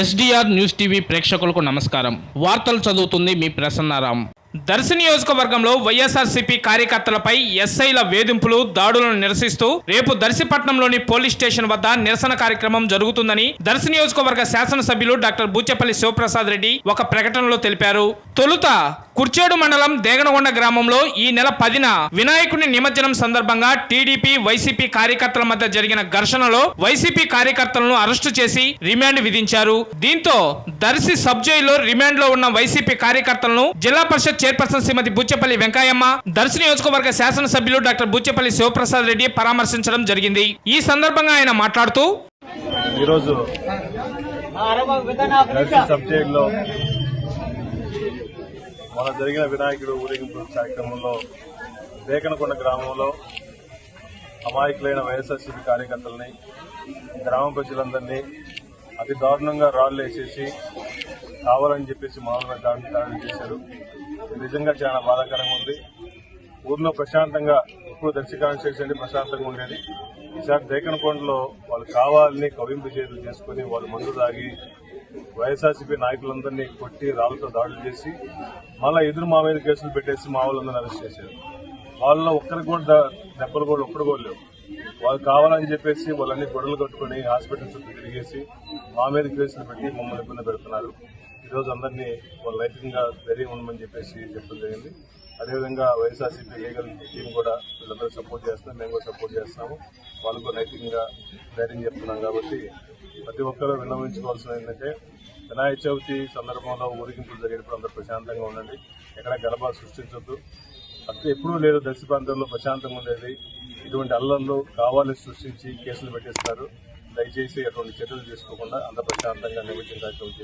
SDR news TV ప్రేక్షకులకు నమస్కారం. వార్తలు చదువుతుంది మీ ప్రసన్నారాం. దర్శి నియోజకవర్గంలో వైఎస్ఆర్సీపీ కార్యకర్తలపై ఎస్ఐల వేధింపులు దాడులను నిరసిస్తూ రేపు దర్శిపట్నంలోని పోలీస్ స్టేషన్ వద్ద నిరసన కార్యక్రమం జరుగుతుందని దర్శి నియోజకవర్గ శాసనసభ్యులు డాక్టర్ బూచెపల్లి శివప్రసాద్ రెడ్డి ఒక ప్రకటనలో తెలిపారు. తొలుత కుర్చేడు మండలం దేగనగొండ గ్రామంలో ఈ నెల పదిన వినాయకుని నిమజ్జనం సందర్భంగా టీడీపీ వైసీపీ కార్యకర్తల మధ్య జరిగిన ఘర్షణలో వైసీపీ కార్యకర్తలను అరెస్టు చేసి రిమాండ్ విధించారు. దీంతో దర్శి సబ్ జైల్లో రిమాండ్లో ఉన్న వైసీపీ కార్యకర్తలను జిల్లా పరిషత్ చైర్పర్సన్ శ్రీమతి బుచ్చెపల్లి వెంకయ్యమ్మ దర్శి నియోజకవర్గ శాసనసభ్యులు డాక్టర్ బుచ్చెపల్లి శివప్రసాద్ రెడ్డి పరామర్శించడం జరిగింది. ఈ సందర్భంగా ఆయన మాట్లాడుతూ ఈరోజు దర్శి సబ్ జైల్లో మన జరిగిన వినాయకుడు ఊరేగింపు కార్యక్రమంలో దేకనకొండ గ్రామంలో అమాయకులైన వైఎస్ఆర్సీపీ కార్యకర్తలని గ్రామ ప్రజలందరినీ అతి దారుణంగా రాళ్ళు వేసేసి కావాలని చెప్పేసి మామూలుగా దాడి చేశారు. నిజంగా చాలా బాధాకరంగా ఉంది. ఊర్లో ప్రశాంతంగా ఇప్పుడు దర్శి కాన్స్టిట్యూషన్ ప్రశాంతంగా ఉండేది. ఈసారి దేకనకొండలో వాళ్ళు కావాలని కవింపు చేతులు చేసుకుని వాళ్ళు మందు తాగి వైఎస్ఆర్సీపీ నాయకులందరినీ కొట్టి రాళ్ళతో దాడులు చేసి మళ్ళా ఎదురు మా మీద కేసులు పెట్టేసి మా వాళ్ళందరినీ అరెస్ట్ చేశారు. వాళ్ళలో ఒక్కరికి కూడా దెబ్బలు కూడా ఒక్కడు కూడా లేవు. వాళ్ళు కావాలని చెప్పేసి వాళ్ళన్ని గొడవలు కట్టుకుని హాస్పిటల్ చుట్టూ తిరిగేసి మా మీద కేసులు పెట్టి మమ్మల్ని ఇబ్బంది పెడుతున్నారు. ఈరోజు అందరినీ వాళ్ళు నైతికంగా ధైర్యం ఉండమని చెప్పేసి చెప్పడం జరిగింది. అదేవిధంగా వైఎస్ఆర్సీపీ లీగల్ టీం కూడా వీళ్ళందరూ సపోర్ట్ చేస్తున్నారు మేము కూడా సపోర్ట్ చేస్తున్నాము కూడా నైతికంగా ధైర్యం చెప్తున్నాం కాబట్టి ప్రతి ఒక్కరూ విన్నవించుకోవాల్సింది ఏంటంటే వినాయక చవితి సందర్భంలో ఊరేగింపులు జరిగినప్పుడు అందరూ ప్రశాంతంగా ఉండండి. ఎక్కడ గడప సృష్టించొద్దు. అక్కడ ఎప్పుడూ లేదు దర్శి ప్రాంతంలో ప్రశాంతంగా ఉండేది. ఇటువంటి అల్లర్లు కావాలి సృష్టించి కేసులు పెట్టేస్తారు దయచేసి అటువంటి చర్యలు తీసుకోకుండా అంత ప్రశాంతంగా నిమజ్జన కార్యక్రమం